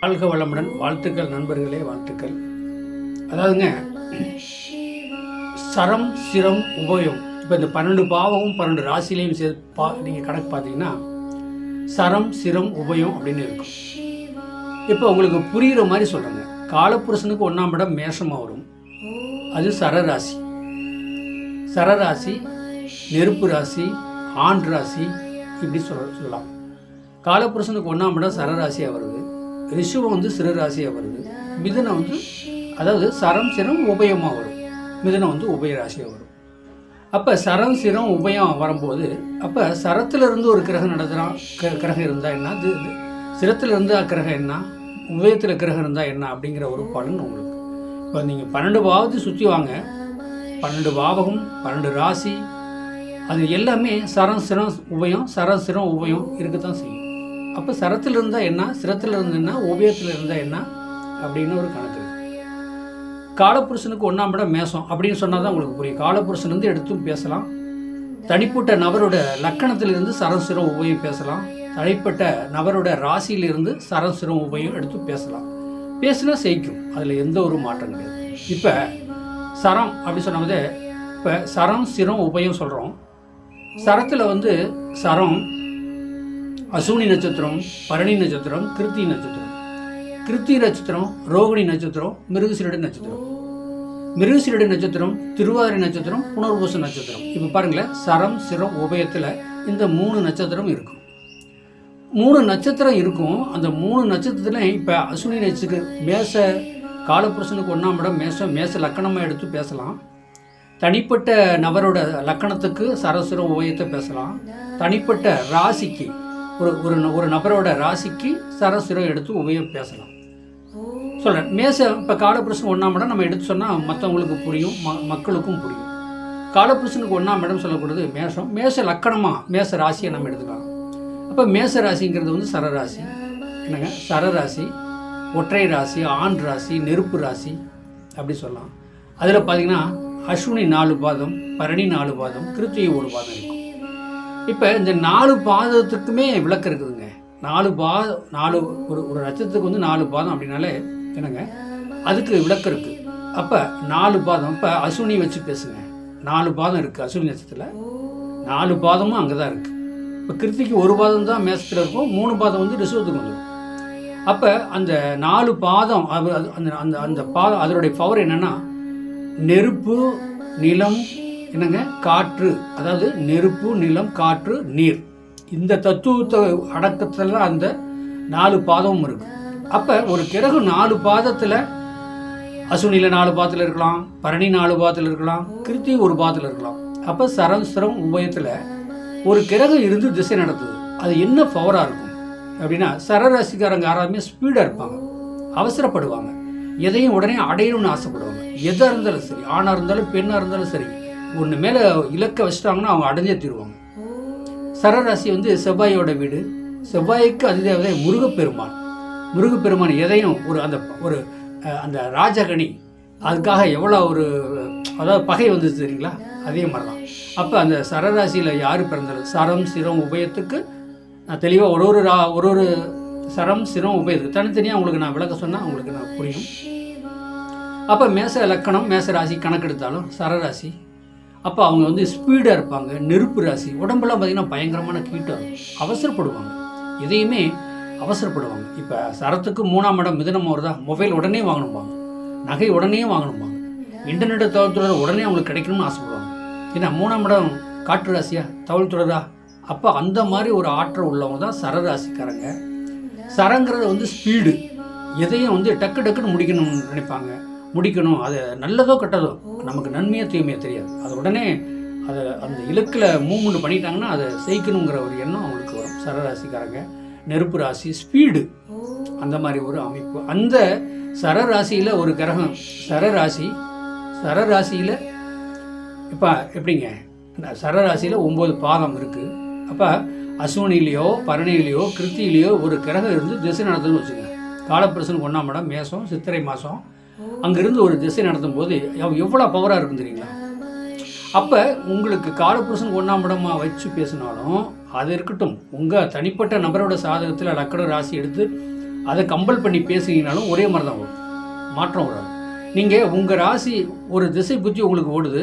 வாழ்க வளமுடன். வாழ்த்துக்கள் நண்பர்களே வாழ்த்துக்கள். அதாவதுங்க சரம் சிரம் உபயம். இப்போ இந்த பன்னெண்டு பாவமும் பன்னெண்டு ராசிலையும் சே பா நீங்கள் கணக்கு பார்த்தீங்கன்னா சரம் சிரம் உபயம் அப்படின்னு இருக்கும். இப்போ உங்களுக்கு புரிகிற மாதிரி சொல்கிறேங்க காலப்புருஷனுக்கு ஒன்றாம் இடம் மேஷமாக வரும். அது சரராசி. சரராசி நெருப்பு ராசி ஆண் ராசி இப்படி சொல்ல சொல்லலாம். காலப்புருஷனுக்கு ஒன்றாம் இடம் சரராசியாக வருது. ரிஷுவம் வந்து சிறுராசியாக வருது. மிதுனம் வந்து அதாவது சரம் சிரம் உபயமாக வரும். மிதுனம் வந்து உபயராசியாக வரும். அப்போ சரம் சிரம் உபயம் வரும்போது அப்போ சரத்திலிருந்து ஒரு கிரகம் நடத்துகிறான் கிரகம் இருந்தால் என்ன? இது. இது சிரத்தில் கிரகம் என்ன? உபயத்தில் கிரகம் இருந்தால் என்ன? அப்படிங்கிற ஒரு பலன் உங்களுக்கு. இப்போ நீங்கள் பன்னெண்டு பாவத்தை சுற்றி வாங்க. பன்னெண்டு பாவகம் பன்னெண்டு ராசி அது எல்லாமே சரம் சிரம் உபயம் சரம் சிரம் உபயம் இருக்கத்தான் செய்யும். அப்போ சரத்தில் இருந்தால் என்ன? சிரத்தில் இருந்ததுன்னா ஓவியத்தில் இருந்தால் என்ன? அப்படின்னு ஒரு கணக்கு. காலப்புருஷனுக்கு ஒன்றாம் இடம் மேசம் அப்படின்னு சொன்னால் தான் உங்களுக்கு புரியும். காலப்புருஷன்லேருந்து எடுத்தும் பேசலாம். தனிப்பட்ட நபரோட லக்கணத்திலிருந்து சரம் சிரம் உபயம் பேசலாம். தனிப்பட்ட நபரோட ராசியிலிருந்து சரம் சிரம் உபயம் எடுத்து பேசலாம். பேசினா செய்க்கும் அதில் எந்த ஒரு மாற்றம் கிடையாது. இப்போ சரம் அப்படி சொன்னபோது இப்போ சரம் சிரம் உபயம் சொல்கிறோம் சரத்தில் வந்து சரம் அசூனி நட்சத்திரம் பரணி நட்சத்திரம் கிருத்தி நட்சத்திரம். கிருத்தி நட்சத்திரம் ரோகிணி நட்சத்திரம் மிருகசீரடு நட்சத்திரம். மிருகசீரடு நட்சத்திரம் திருவாரி நட்சத்திரம் புனர்பூச நட்சத்திரம். இப்போ பாருங்களேன் சரம் சிரம் உபயத்தில் இந்த மூணு நட்சத்திரம் இருக்கும். மூணு நட்சத்திரம் இருக்கும். அந்த மூணு நட்சத்திரத்தில் இப்போ அசுனி நட்சத்திரம் மேச காலப்புருஷனுக்கு ஒன்றாம் இடம் மேச மேச லக்கணமாக எடுத்து பேசலாம். தனிப்பட்ட நபரோட லக்கணத்துக்கு சரசுர உபயத்தை பேசலாம். தனிப்பட்ட ராசிக்கு ஒரு ஒரு ந- ஒரு நபரோட ராசிக்கு சரசுரம் எடுத்து உபயம் பேசலாம். சொல்கிறேன் மேச இப்போ காலப்புருஷன் ஒன்றாம் இடம் நம்ம எடுத்து சொன்னால் மற்றவங்களுக்கு புரியும் ம மக்களுக்கும் புரியும். காலப்புருஷனுக்கு ஒன்றாம் இடம் சொல்லக்கூடியது மேஷம். மேச லக்கணமாக மேச ராசியை நம்ம எடுத்துக்கலாம். அப்போ மேச ராசிங்கிறது வந்து சரராசி என்னங்க? சரராசி ஒற்றை ராசி ஆண் ராசி நெருப்பு ராசி அப்படி சொல்லலாம். அதில் பார்த்தீங்கன்னா அஸ்வினி நாலு பாதம் பரணி நாலு பாதம் கிருத்திகை ஒரு பாதம் இருக்கும். இப்போ இந்த நாலு பாதத்துக்குமே விளக்கம் இருக்குதுங்க. நாலு பா நாலு ஒரு ஒரு நட்சத்திரத்துக்கு வந்து நாலு பாதம் அப்படின்னாலே என்னங்க? அதுக்கு விளக்கம் இருக்குது அப்போ நாலு பாதம் இப்போ அஸ்வினி வச்சு பேசுங்க. நாலு பாதம் இருக்குது அசுவினி நட்சத்திரத்தில். நாலு பாதமும் அங்கே தான் இருக்குது இப்போ கிருத்திக்கு ஒரு பாதம் தான் மேசத்தில் இருக்கும் மூணு பாதம் வந்து ரிசுவத்துக்கு வந்துடும் அப்போ அந்த நாலு பாதம் அது அது- அந்த அந்த அந்த பாதம் அதனுடைய பவர் என்னென்னா நெருப்பு நிலம் என்னங்க? காற்று அதாவது நெருப்பு நிலம் காற்று நீர். இந்த தத்துவத்தை அடக்கத்தில் அந்த நாலு பாதமும் இருக்கு. அப்போ ஒரு கிரகு நாலு பாதத்தில் அசுனில நாலு பாதத்தில் இருக்கலாம் பரணி நாலு பாதத்தில் இருக்கலாம் கிருத்தி ஒரு பாதத்தில் இருக்கலாம். அப்போ சரஸ்வரம் உபயத்தில் ஒரு கிரகம் இருந்து திசை நடத்துது. அது என்ன பவராக இருக்கும்? அப்படின்னா சரராசிக்காரங்க யாராலுமே ஸ்பீடாக இருப்பாங்க. அவசரப்படுவாங்க. எதையும் உடனே அடையணும்னு ஆசைப்படுவாங்க. எதாக இருந்தாலும் சரி ஆணாக இருந்தாலும் பெண்ணாக இருந்தாலும் சரி ஒன்று மேலே இலக்க வச்சிட்டாங்கன்னா அவங்க அடைஞ்சே தீருவாங்க. சரராசி வந்து செவ்வாயோட வீடு. செவ்வாய்க்கு அதிதேவதை முருகப்பெருமான். முருகப்பெருமான் எதையும் ஒரு அந்த ஒரு அந்த ராஜகணி அதுக்காக எவ்வளோ ஒரு அதாவது பகை வந்து தெரியுங்களா? அதே மாதிரி தான் அப்போ அந்த சரராசியில் யார் பிறந்தாலும் சரம் சிரம் உபயத்துக்கு நான் தெளிவாக ஒரு ஒரு ரா ஒரு ஒரு சரம் சிரம் உபயத்துக்கு தனித்தனியாக உங்களுக்கு நான் விளக்க சொன்னால் உங்களுக்கு நான் புரியும். அப்போ மேச லக்கணம் மேச ராசி கணக்கெடுத்தாலும் சரராசி அப்போ அவங்க வந்து ஸ்பீடாக இருப்பாங்க நெருப்பு ராசி. உடம்பெல்லாம் பார்த்திங்கன்னா பயங்கரமான கீட்டம் அவசரப்படுவாங்க. எதையுமே அவசரப்படுவாங்க. இப்போ சரத்துக்கு மூணாம் இடம் மிதனம் வருதா? மொபைல் உடனே வாங்கணும்பாங்க. நகை உடனே வாங்கணும்பாங்க. இன்டர்நெட்டை தகவல் தொடர் உடனே அவங்களுக்கு கிடைக்கணும்னு ஆசைப்படுவாங்க. ஏன்னா மூணாம் இடம் காற்று ராசியா? தகவல் தொடரா அப்போ அந்த மாதிரி ஒரு ஆற்றல் உள்ளவங்க தான் சரராசிக்காரங்க சரங்கிறது வந்து ஸ்பீடு எதையும் வந்து டக்கு டக்குன்னு முடிக்கணும்னு நினைப்பாங்க. முடிக்கணும். அது நல்லதோ கெட்டதோ. நமக்கு நன்மையோ தீமையோ தெரியாது. அது உடனே அதை அந்த இலக்கில் மூவ்மெண்ட் பண்ணிட்டாங்கன்னா அதை செய்யணுங்கிற ஒரு எண்ணம் அவங்களுக்கு வரும். சரராசிக்காரங்க நெருப்பு ராசி ஸ்பீடு. அந்த மாதிரி ஒரு அமைப்பு. அந்த சரராசியில் ஒரு கிரகம். சரராசி சரராசியில் இப்போ எப்படிங்க? இந்த சரராசியில் ஒம்பது பாதம் இருக்குது அப்போ அசுவனிலேயோ பரணிலேயோ கிருத்தியிலேயோ ஒரு கிரகம் இருந்து திசை நடத்துன்னு வச்சுக்கோங்க. காலப்பிரசன் ஒன்றாம் இடம் மேசம் சித்திரை மாதம் அங்கேருந்து ஒரு திசை நடத்தும் போது எவ்வளோ பவராக இருக்கும் தெரியுங்களா? அப்போ உங்களுக்கு காலப்புருஷன் ஒன்றாம் இடமாக வச்சு பேசினாலும் அது இருக்கட்டும். உங்கள் தனிப்பட்ட நபரோட சாதகத்தில் லக்கண ராசி எடுத்து அதை கம்பல் பண்ணி பேசுனீங்கனாலும் ஒரே மாதிரி தான் வரும். மாற்றம் வராது. நீங்கள் உங்கள் ராசி ஒரு திசை புத்தி உங்களுக்கு ஓடுது.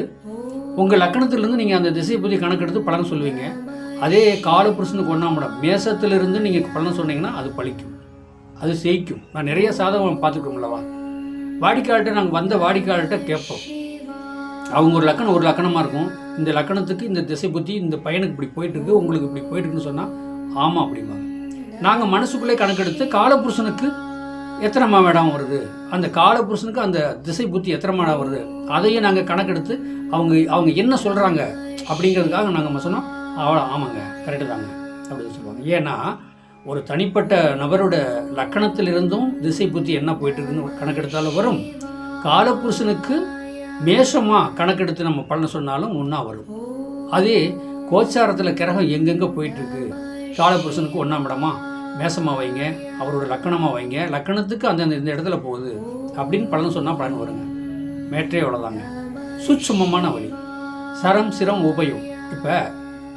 உங்கள் லக்கணத்திலிருந்து நீங்கள் அந்த திசை புத்தி கணக்கெடுத்து பலன் சொல்லுவீங்க அதே காலபுருஷனுக்கு ஒன்றாம் இடம். மேசத்திலிருந்து நீங்கள் பலன் சொன்னீங்கன்னா அது பழிக்கும். அது ஜெயிக்கும் நான் நிறைய சாதகம் பார்த்துக்கோங்களவா வாடிக்கையாளர்கிட்ட நாங்கள் வந்த வாடிக்கையாளர்கிட்ட கேட்போம். அவங்க ஒரு லக்கணம் ஒரு லக்கணமாக இருக்கும். இந்த லக்கணத்துக்கு இந்த திசை புத்தி இந்த பையனுக்கு இப்படி போயிட்டு இருக்கு உங்களுக்கு இப்படி போயிட்டுருக்குன்னு சொன்னால் ஆமாம் அப்படிம்பாங்க. நாங்கள் மனசுக்குள்ளே கணக்கெடுத்து காலபுருஷனுக்கு எத்தனை மாவேடம் வருது? அந்த காலபுருஷனுக்கு அந்த திசை புத்தி எத்தனை மாடம் வருது? அதையும் நாங்கள் கணக்கெடுத்து அவங்க அவங்க என்ன சொல்கிறாங்க அப்படிங்கிறதுக்காக நாங்கள் சொன்னோம் அவ்வளோ ஆமாங்க கரெக்டு தாங்க அப்படின்னு சொல்லுவாங்க. ஏன்னா ஒரு தனிப்பட்ட நபரோட லக்கணத்திலிருந்தும் திசை புத்தி என்ன போயிட்டு இருக்குன்னு கணக்கெடுத்தாலும் வரும். காலபுருஷனுக்கு மேஷமாக கணக்கெடுத்து நம்ம பலன் சொன்னாலும் ஒன்றா வரும். அதே கோச்சாரத்தில் கிரகம் எங்கெங்கே போயிட்டுருக்கு? காலபுருஷனுக்கு ஒன்றாம் இடமா? மேசமாக வைங்க அவரோட லக்கணமாக வைங்க. லக்கணத்துக்கு அந்தந்த இந்த இடத்துல போகுது அப்படின்னு பலன் சொன்னால் பலன் வருங்க. மேற்றே அவ்வளோதாங்க சுட்சுமமான வழி. சரம் சிரம் உபயம். இப்போ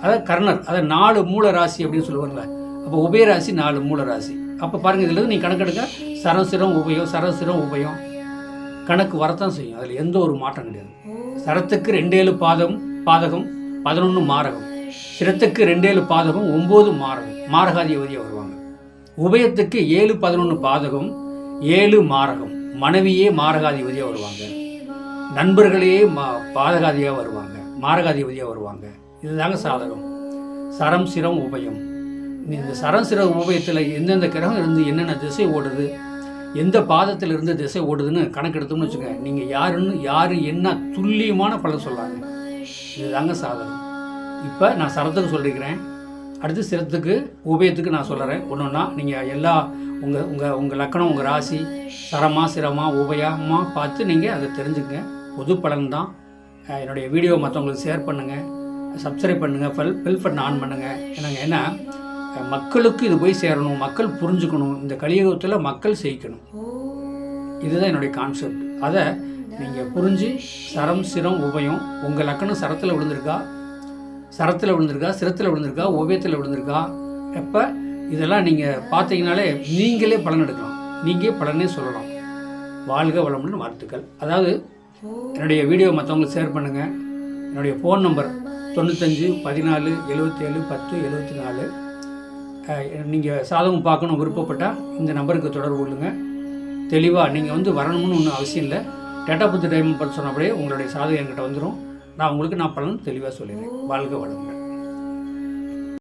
அதாவது கர்ணர் அதை நாலு மூல ராசி அப்படின்னு சொல்லுவாங்கல்ல அப்போ உபயராசி நாலு மூல ராசி அப்போ பாருங்கள் இதில் நீ கணக்கெடுக்க சரசிரம் உபயம் சரசிரம் உபயம். கணக்கு வரத்தான் செய்யும். அதில் எந்த ஒரு மாற்றம் கிடையாது. சரத்துக்கு ரெண்டேழு பாதம் பாதகம் பதினொன்று மாரகம். சிரத்துக்கு ரெண்டேழு பாதகம் ஒம்பது மாரகம். மாரகாதிபதியாக வருவாங்க. உபயத்துக்கு ஏழு பதினொன்று பாதகம் ஏழு மாரகம். மனைவியே மாரகாதிபதியாக வருவாங்க. நண்பர்களே மா பாதகாதியாக வருவாங்க. மாரகாதிபதியாக வருவாங்க. இதுதாங்க சாதகம். சரம் சிரம் உபயம். இந்த சரசிர உபயத்தில் எந்தெந்த கிரகம் இருந்து என்னென்ன திசை ஓடுது எந்த பாதத்தில் இருந்து திசை ஓடுதுன்னு கணக்கெடுத்தோம்னு வச்சுக்கோங்க. நீங்கள் யாருன்னு யார் என்ன துல்லியமான பலன் சொல்லாங்க இதுதாங்க சாதனை. இப்போ நான் சரத்துக்கு சொல்லியிருக்கிறேன் அடுத்து சிரத்துக்கு உபயத்துக்கு நான் சொல்கிறேன் ஒன்று ஒன்றா நீங்கள் எல்லா உங்கள் உங்கள் உங்கள் லக்கணம் உங்கள் ராசி சரமா சிரமா உபயமாக பார்த்து நீங்கள் அதை தெரிஞ்சுக்கங்க. பொது பலன் தான். என்னுடைய வீடியோ மற்றவங்களுக்கு ஷேர் பண்ணுங்கள் சப்ஸ்கிரைப் பண்ணுங்கள் ஃபெல் பெல் பட்டன் ஆன் பண்ணுங்கள் எனக்கு ஏன்னா மக்களுக்கு இது போய் சேரணும் மக்கள் புரிஞ்சுக்கணும் இந்த கலியுகத்தில் மக்கள் செய்யணும் இதுதான் என்னுடைய கான்செப்ட் அதை நீங்கள் புரிஞ்சு சரம் சிரம் உபயம் உங்கள் லக்கணம் சரத்தில் விழுந்திருக்கா? சரத்தில் விழுந்திருக்கா? சிரத்தில் விழுந்திருக்கா? உபயத்தில் விழுந்திருக்கா? எப்போ? இதெல்லாம் நீங்கள் பார்த்தீங்கனாலே நீங்களே பலன் எடுக்கலாம். நீங்கள் பலனே சொல்லலாம். வாழ்க வளமுடன் வாழ்த்துக்கள். அதாவது என்னுடைய வீடியோ மற்றவங்களுக்கு ஷேர் பண்ணுங்கள் என்னுடைய ஃபோன் நம்பர் தொண்ணூத்தஞ்சு பதினாலு எழுபத்தேழு பத்து எழுபத்தி நாலு. நீங்கள் சாதகம் பார்க்கணும் விருப்பப்பட்டால் இந்த நம்பருக்கு தொடர்பு கொள்ளுங்கள் தெளிவாக நீங்கள் வந்து வரணும்னு ஒன்றும் அவசியம் இல்லை. டேட்டா பத்து டைம் பற்றி சொன்னபடியே உங்களுடைய சாதகம் என்கிட்ட வந்துடும் நான் உங்களுக்கு நான் பலன் தெளிவாக சொல்லிடுறேன். வாழ்க வளங்கள்